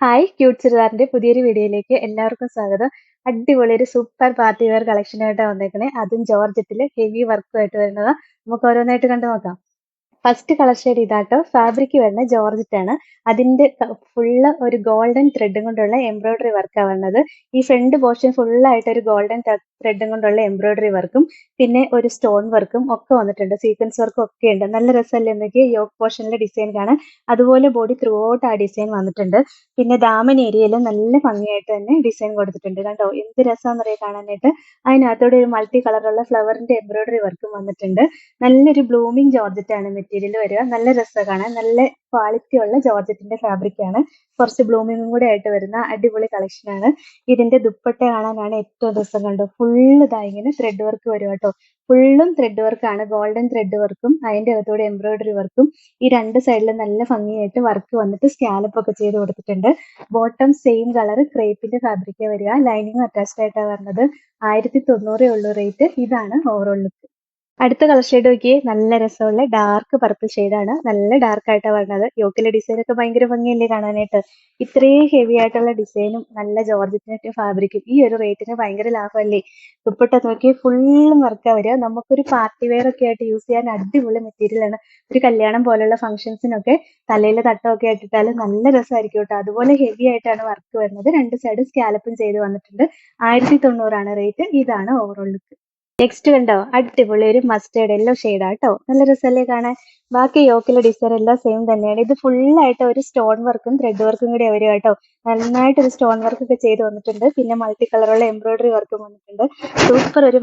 Hi cute ചുരിദാറിന്റെ പുതിയൊരു വീഡിയോയിലേക്ക് എല്ലാവർക്കും സ്വാഗതം. അടിപൊളി ഒരു സൂപ്പർ പാർട്ടി വെയർ കളക്ഷൻ ആയിട്ടാണ് വന്നേക്കണേ. അതും ജോർജറ്റിൽ ഹെവി വർക്കുമായിട്ട് വരുന്നത്. നമുക്ക് ഓരോന്നായിട്ട് കണ്ടു നോക്കാം ഫസ്റ്റ് കളർ ഷെയ്ഡ് ഇതാട്ടോ. ഫാബ്രിക് വരുന്ന ജോർജറ്റ് ആണ്. അതിന്റെ ഫുള്ള് ഒരു ഗോൾഡൻ ത്രെഡും കൊണ്ടുള്ള എംബ്രോയിഡറി വർക്കാണ് വരുന്നത് ഈ ഫ്രണ്ട് പോർഷൻ ഫുള്ളായിട്ട് ഒരു ഗോൾഡൻ ത്രെഡും കൊണ്ടുള്ള എംബ്രോയിഡറി വർക്കും പിന്നെ ഒരു സ്റ്റോൺ വർക്കും ഒക്കെ വന്നിട്ടുണ്ട്. സീക്വൻസ് വർക്കും ഒക്കെ ഉണ്ട്. നല്ല രസമല്ലേ എന്നൊക്കെ യോക്ക് പോർഷനിലെ ഡിസൈൻ കാണാൻ. അതുപോലെ ബോഡി ത്രൂ ഔട്ട് ആ ഡിസൈൻ വന്നിട്ടുണ്ട്. പിന്നെ ദാമൻ ഏരിയയിൽ നല്ല ഭംഗിയായിട്ട് തന്നെ ഡിസൈൻ കൊടുത്തിട്ടുണ്ട്. കണ്ടോ? എന്ത് രസമാണെന്നറിയാം കാണാനായിട്ട്? അതിനകത്തോടെ ഒരു മൾട്ടി കളറുള്ള ഫ്ലവറിന്റെ എംബ്രോയിഡറി വർക്കും വന്നിട്ടുണ്ട്. നല്ലൊരു ബ്ലൂമിങ് ജോർജറ്റ് ആണ് മെറ്റീരിയൽ. വരിക. നല്ല രസമാണ്. കാണാൻ നല്ല ക്വാളിറ്റി ഉള്ള ജോർജറ്റിന്റെ ഫാബ്രിക് ആണ്. കുറച്ച് ബ്ലൂമിങ്ങും കൂടെ ആയിട്ട് വരുന്ന അടിപൊളി കളക്ഷൻ ആണ്. ഇതിന്റെ ദുപ്പട്ട കാണാനാണ് ഏറ്റവും രസം കണ്ടു ഫുള്ള് ഇതാ ഇങ്ങനെ ത്രെഡ് വർക്ക് വരും കേട്ടോ. ഫുള്ളും ത്രെഡ് വർക്കാണ് ഗോൾഡൻ ത്രെഡ് വർക്കും അതിന്റെ അകത്തൂടെ എംബ്രോയിഡറി വർക്കും ഈ രണ്ട് സൈഡിലും നല്ല ഭംഗിയായിട്ട് വർക്ക് വന്നിട്ട് സ്കാലപ്പ് ഒക്കെ ചെയ്ത് കൊടുത്തിട്ടുണ്ട്. ബോട്ടം സെയിം കളർ ക്രേപ്പിന്റെ ഫാബ്രിക് വരിക. ലൈനിങ് അറ്റാച്ച്ഡ് ആയിട്ടാണ് വരുന്നത് ആയിരത്തി തൊണ്ണൂറേ ഉള്ളൂ റേറ്റ് ഇതാണ് ഓവറോൾ ലുക്ക് അടുത്ത കളർ ഷെയ്ഡ് നോക്കിയേ നല്ല രസമുള്ള ഡാർക്ക് പർപ്പിൾ ആണ്. നല്ല ഡാർക്ക് ആയിട്ടാണ് വരുന്നത് യോക്കിലെ ഡിസൈൻ ഒക്കെ ഭയങ്കര ഭംഗിയല്ലേ കാണാനായിട്ട്. ഇത്രയും ഹെവി ആയിട്ടുള്ള ഡിസൈനും നല്ല ജോർജറ്റിന്റെ ഫാബ്രിക്കും ഈ ഒരു റേറ്റിന് ഭയങ്കര ലാഭമല്ലേ? ദുപ്പട്ട നോക്കി ഫുള്ളും വർക്ക് വരിക. നമുക്കൊരു പാർട്ടി വെയർ ഒക്കെ ആയിട്ട് യൂസ് ചെയ്യാൻ അടിപൊളി മെറ്റീരിയൽ ആണ്. ഒരു കല്യാണം പോലുള്ള ഫംഗ്ഷൻസിനൊക്കെ തലയിൽ തട്ടമൊക്കെ ഇട്ടിട്ടാൽ നല്ല രസമായിരിക്കും കേട്ടോ. അതുപോലെ ഹെവി ആയിട്ടാണ് വർക്ക് വരുന്നത്. രണ്ട് സൈഡ് സ്കാലപ്പും ചെയ്ത് വന്നിട്ടുണ്ട്. ആയിരത്തി തൊണ്ണൂറാണ് റേറ്റ് ഇതാണ് ഓവറോൾ ലുക്ക് നെക്സ്റ്റ് കണ്ടോ? അടിപൊളി ഒരു മസ്റ്റേർഡ് യെല്ലോ ഷെയ്ഡാ കേട്ടോ നല്ല രസമല്ലേ കാണാൻ? ബാക്കി യോക്കിലെ ഡിസൈൻ എല്ലാം സെയിം തന്നെയാണ്. ഇത് ഫുൾ ആയിട്ട് ഒരു സ്റ്റോൺ വർക്കും ത്രെഡ് വർക്കും കൂടി വരും കേട്ടോ. നന്നായിട്ട് ഒരു സ്റ്റോൺ വർക്ക് ഒക്കെ ചെയ്ത് വന്നിട്ടുണ്ട്. പിന്നെ മൾട്ടി കളറുള്ള എംബ്രോയിഡറി വർക്കും വന്നിട്ടുണ്ട്. സൂപ്പർ ഒരു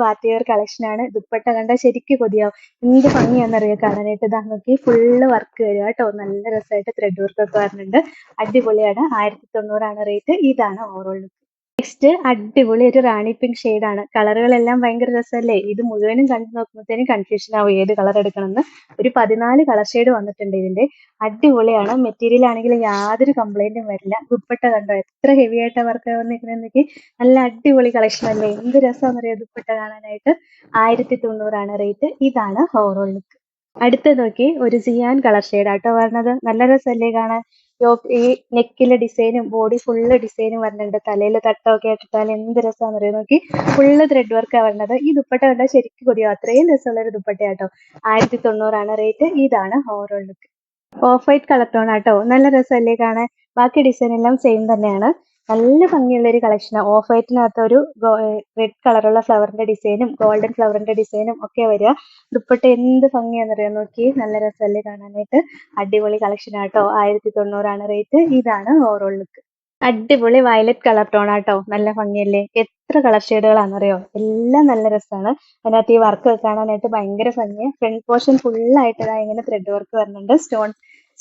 കളക്ഷൻ ആണ്. ദുപ്പട്ട കണ്ടാൽ ശരിക്കും കൊതിയാവും. എന്ത് ഭംഗിയാണെന്നറിയാം കാണാനായിട്ട്? ഇതാ നോക്കി. ഫുള്ള് വർക്ക് വരും കേട്ടോ. നല്ല രസമായിട്ട് ത്രെഡ് വർക്ക് ഒക്കെ വരുന്നുണ്ട് അടിപൊളിയാണ്. ആയിരത്തി തൊണ്ണൂറാണ് റേറ്റ് ഇതാണ് ഓവറോൾ ലുക്ക് നെക്സ്റ്റ് അടിപൊളി ഒരു റാണി പിങ്ക് ഷെയ്ഡാണ് കളറുകളെല്ലാം ഭയങ്കര രസമല്ലേ? ഇത് മുഴുവനും കണ്ടു നോക്കുമ്പോഴത്തേനും കൺഫ്യൂഷൻ ആവും ഏത് കളർ എടുക്കണമെന്ന്. ഒരു പതിനാല് കളർ ഷെയ്ഡ് വന്നിട്ടുണ്ട് ഇതിന്റെ. അടിപൊളിയാണ്. മെറ്റീരിയൽ ആണെങ്കിൽ യാതൊരു കംപ്ലൈന്റും വരില്ല. ദുപ്പട്ട കണ്ടോ? എത്ര ഹെവി ആയിട്ട് വർക്ക് വന്നിരിക്കുന്നതെന്നൊക്കെ നല്ല അടിപൊളി കളക്ഷൻ അല്ലേ? എന്ത് രസമാണെന്നറിയാം ദുപ്പട്ട കാണാനായിട്ട്? ആയിരത്തി തൊണ്ണൂറാണ് റേറ്റ് ഇതാണ് ഓവറോൾ ലുക്ക് അടുത്ത നോക്കി ഒരു സിയാൻ കളർ ഷെയ്ഡ് ആട്ടോ വരുന്നത് നല്ല രസമല്ലേ കാണാൻ? ഈ നെക്കിലെ ഡിസൈനും ബോഡി ഫുള്ള് ഡിസൈനും വരുന്നുണ്ട് തലയിൽ തട്ടമൊക്കെ ഇട്ടിട്ടാൽ എന്ത് രസമാണെന്ന് അറിയാം? നോക്കി. ഫുള്ള് ത്രെഡ് വർക്കാണ് വരുന്നത് ഈ ദുപ്പട്ട കണ്ടാൽ ശരിക്കും കൊതിയോ അത്രയും രസമുള്ള ഒരു ദുപ്പട്ടയാട്ടോ. ആയിരത്തി തൊണ്ണൂറാണ് റേറ്റ് ഇതാണ് overall look off white colour tone ആട്ടോ. നല്ല രസമല്ലേ കാണാൻ? ബാക്കി ഡിസൈൻ എല്ലാം സെയിം തന്നെയാണ്. നല്ല ഭംഗിയുള്ള ഒരു കളക്ഷൻ ഓഫ് വൈറ്റിനകത്ത് ഒരു റെഡ് കളറുള്ള ഫ്ലവറിന്റെ ഡിസൈനും ഗോൾഡൻ ഫ്ലവറിന്റെ ഡിസൈനും ഒക്കെ വരിക. ദുപ്പട്ട എന്ത് ഭംഗിയാണെന്നറിയാം? നോക്കി. നല്ല രസമല്ലേ കാണാനായിട്ട്? അടിപൊളി കളക്ഷൻ ആട്ടോ. ആയിരത്തി തൊണ്ണൂറാണ് റേറ്റ് ഇതാണ് ഓവറോൾ ലുക്ക് അടിപൊളി വയലറ്റ് കളർ ടോൺ ആട്ടോ. നല്ല ഭംഗിയല്ലേ? എത്ര കളർ ഷെയ്ഡുകളാണെന്നറിയോ എല്ലാം നല്ല രസമാണ്. അതിനകത്ത് ഈ വർക്ക് കാണാനായിട്ട് ഭയങ്കര ഭംഗിയാണ് ഫ്രണ്ട് പോർഷൻ ഫുള്ളായിട്ട് ഇങ്ങനെ ത്രെഡ് വർക്ക് വരുന്നുണ്ട്. സ്റ്റോൺ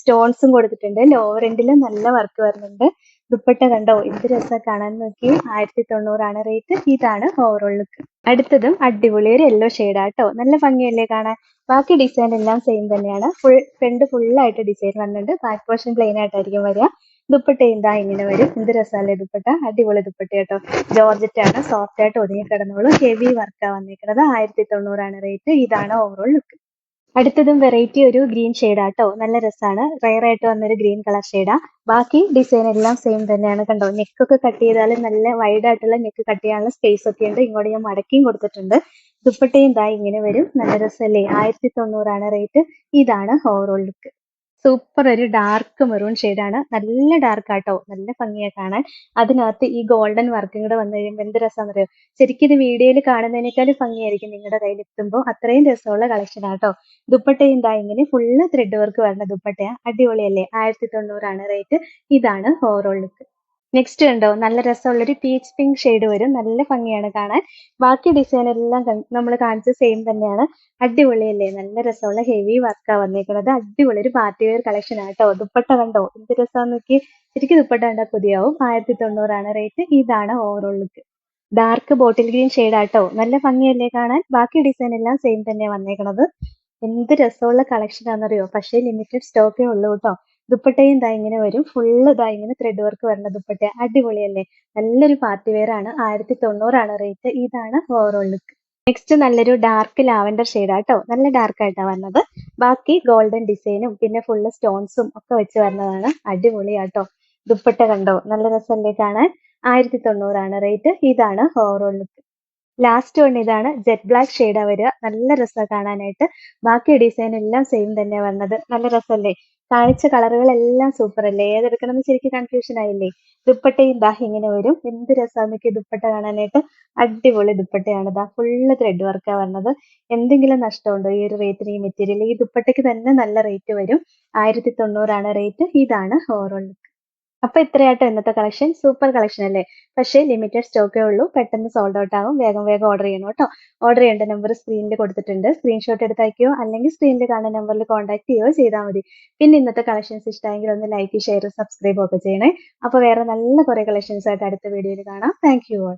സ്റ്റോൺസും കൊടുത്തിട്ടുണ്ട്. ലോവർ എൻഡിലും നല്ല വർക്ക് വരുന്നുണ്ട്. ദുപ്പട്ട കണ്ടോ? എന്ത് രസം കാണാൻ നോക്കി. ആയിരത്തി തൊണ്ണൂറാണ് റേറ്റ്. ഇതാണ് ഓവറോൾ ലുക്ക് അടുത്തതും അടിപൊളി ഒരു യെല്ലോ ഷെയ്ഡാട്ടോ നല്ല ഭംഗിയല്ലേ കാണാൻ? ബാക്കി ഡിസൈൻ എല്ലാം സെയിം തന്നെയാണ്. ഫുൾ ഫ്രണ്ട് ഫുള്ളായിട്ട് ഡിസൈൻ വന്നിട്ടുണ്ട്. ബാക്ക് പോർഷൻ പ്ലെയിൻ ആയിട്ടായിരിക്കും വരിക. ദുപ്പട്ട എന്താ ഇങ്ങനെ വരും? എന്ത് രസമല്ലേ ദുപ്പട്ട? അടിപൊളി ദുപ്പട്ട കേട്ടോ. ജോർജറ്റ് ആണ്. സോഫ്റ്റ് ആയിട്ട് ഒതുങ്ങി കിടന്നോളൂ. ഹെവി വർക്കാ വന്നിരിക്കുന്നത് ആയിരത്തി തൊണ്ണൂറാണ് റേറ്റ് ഇതാണ് ഓവറോൾ ലുക്ക് അടുത്തതും വെറൈറ്റി ഒരു ഗ്രീൻ ഷെയ്ഡാട്ടോ നല്ല രസമാണ് റയർ ആയിട്ട് വന്നൊരു ഗ്രീൻ കളർ ഷെയ്ഡാ ബാക്കി ഡിസൈൻ എല്ലാം സെയിം തന്നെയാണ് കണ്ടോ. നെക്ക് ഒക്കെ കട്ട് ചെയ്താൽ നല്ല വൈഡ് ആയിട്ടുള്ള നെക്ക് കട്ട് ചെയ്യാനുള്ള സ്പേസ് ഒക്കെ ഉണ്ട്. ഇങ്ങോട്ട് ഞാൻ മടക്കിയും കൊടുത്തിട്ടുണ്ട്. ദുപ്പട്ടയും ദാ ഇങ്ങനെ വരും. നല്ല രസമല്ലേ ആയിരത്തി തൊണ്ണൂറാണ് റേറ്റ് ഇതാണ് ഓവറോൾ ലുക്ക് സൂപ്പർ ഒരു ഡാർക്ക് മെറൂൺ ആണ്. നല്ല ഡാർക്ക് ആട്ടോ. നല്ല ഭംഗിയാ കാണാൻ. അതിനകത്ത് ഈ ഗോൾഡൻ വർക്കും കൂടെ വന്നു കഴിയുമ്പോൾ എന്ത് രസമാണെന്ന് അറിയോ ശരിക്കും ഇത് വീഡിയോയിൽ കാണുന്നതിനേക്കാളും ഭംഗിയായിരിക്കും നിങ്ങളുടെ കയ്യിൽ എത്തുമ്പോൾ അത്രയും രസമുള്ള കളക്ഷൻ ആട്ടോ. ദുപ്പട്ടയും ഇതാ ഇങ്ങനെ ഫുള്ള് ത്രെഡ് വർക്ക് വരുന്ന ദുപ്പട്ടയാ. അടിപൊളിയല്ലേ? ആയിരത്തി തൊണ്ണൂറാണ് റേറ്റ് ഇതാണ് ഓവറോൾ ലുക്ക് നെക്സ്റ്റ് കണ്ടോ? നല്ല രസമുള്ള ഒരു പീച്ച് പിങ്ക് ഷെയ്ഡ് വരും. നല്ല ഭംഗിയാണ് കാണാൻ. ബാക്കി ഡിസൈൻ എല്ലാം നമ്മൾ കാണിച്ച സെയിം തന്നെയാണ്. അടിപൊളിയല്ലേ? നല്ല രസമുള്ള ഹെവി വർക്കാ വന്നേക്കുന്നത് അടിപൊളി ഒരു പാർട്ടി വെയർ കളക്ഷൻ ആട്ടോ ദുപ്പട്ട കണ്ടോ? എന്ത് രസം നോക്കി ശരിക്കും ദുപ്പട്ട കണ്ടാൽ പുതിയാവും ആയിരത്തി തൊണ്ണൂറാണ് റേറ്റ് ഇതാണ് overall look dark bottle green shade ആട്ടോ നല്ല ഭംഗിയല്ലേ കാണാൻ? ബാക്കി ഡിസൈൻ എല്ലാം സെയിം തന്നെയാണ് വന്നേക്കുന്നത് എന്ത് രസമുള്ള കളക്ഷൻ ആണെന്നറിയോ? പക്ഷേ ലിമിറ്റഡ് സ്റ്റോക്കേ ഉള്ളൂ കേട്ടോ. ദുപ്പട്ടയും ഇതാ ഇങ്ങനെ വരും. ഫുള്ള് ഇതാ ഇങ്ങനെ ത്രെഡ് വർക്ക് വരുന്ന ദുപ്പട്ട അടിപൊളിയല്ലേ? നല്ലൊരു പാർട്ടി വെയർ ആണ്. ആയിരത്തി തൊണ്ണൂറാണ് റേറ്റ് ഇതാണ് ഓവറോൾ ലുക്ക് നെക്സ്റ്റ് നല്ലൊരു ഡാർക്ക് ലാവൻഡർ ഷെയ്ഡാട്ടോ നല്ല ഡാർക്ക് ആയിട്ടാണ് വന്നത്. ബാക്കി ഗോൾഡൻ ഡിസൈനും പിന്നെ ഫുള്ള് സ്റ്റോൺസും ഒക്കെ വെച്ച് വരുന്നതാണ് അടിപൊളിയാട്ടോ ദുപ്പട്ട കണ്ടോ? നല്ല രസമല്ലേ കാണാൻ? ആയിരത്തി തൊണ്ണൂറാണ് റേറ്റ് ഇതാണ് ഓവറോൾ ലുക്ക് ലാസ്റ്റ് വൺ ഇതാണ് ജെറ്റ് ബ്ലാക്ക് ഷെയ്ഡാ വരിക. നല്ല രസമാണ് കാണാനായിട്ട്. ബാക്കി ഡിസൈൻ എല്ലാം സെയിം തന്നെ വന്നത്. നല്ല രസമല്ലേ കാണിച്ച കളറുകളെല്ലാം സൂപ്പർ അല്ലേ? ഏതെടുക്കണം എന്ന് ശരിക്കും കൺഫ്യൂഷൻ ആയില്ലേ? ദുപ്പട്ടയും ദാ ഇങ്ങനെ വരും. എന്ത് രസമാണ് എനിക്ക് ദുപ്പട്ട കാണാനായിട്ട്. അടിപൊളി ദുപ്പട്ടയാണ്. ദാ ഫുള്ള് ത്രെഡ് വർക്കാണ് വന്നത്. എന്തെങ്കിലും നഷ്ടമുണ്ടോ ഈ ഒരു റേറ്റിന് ഈ മെറ്റീരിയൽ ഈ ദുപ്പട്ടയ്ക്ക് തന്നെ നല്ല റേറ്റ് വരും. ആയിരത്തി തൊണ്ണൂറാണ് റേറ്റ് ഇതാണ് ഓവറോൾ ലുക്ക് അപ്പൊ ഇത്രയായിട്ട് ഇന്നത്തെ കളക്ഷൻ സൂപ്പർ കളക്ഷൻ അല്ലേ? പക്ഷേ ലിമിറ്റഡ് സ്റ്റോക്കേ ഉള്ളൂ. പെട്ടെന്ന് സോൾഡ് ഔട്ട് ആവും. വേഗം വേഗം ഓർഡർ ചെയ്യണം കേട്ടോ. ഓർഡർ ചെയ്യേണ്ട നമ്പർ സ്ക്രീനിൽ കൊടുത്തിട്ടുണ്ട്. സ്ക്രീൻഷോട്ട് എടുത്തയക്കുകയോ അല്ലെങ്കിൽ സ്ക്രീനിൽ കാണുന്ന നമ്പറിൽ കോൺടാക്ട് ചെയ്യുകയോ ചെയ്താൽ മതി. പിന്നെ ഇന്നത്തെ കളക്ഷൻസ് ഇഷ്ടമെങ്കിൽ ഒന്ന് ലൈക്ക് ഷെയർ സബ്സ്ക്രൈബ് ഒക്കെ ചെയ്യണേ. അപ്പൊ വേറെ നല്ല കുറെ കളക്ഷൻസ് ആയിട്ട് അടുത്ത വീഡിയോയിൽ കാണാം. Thank you all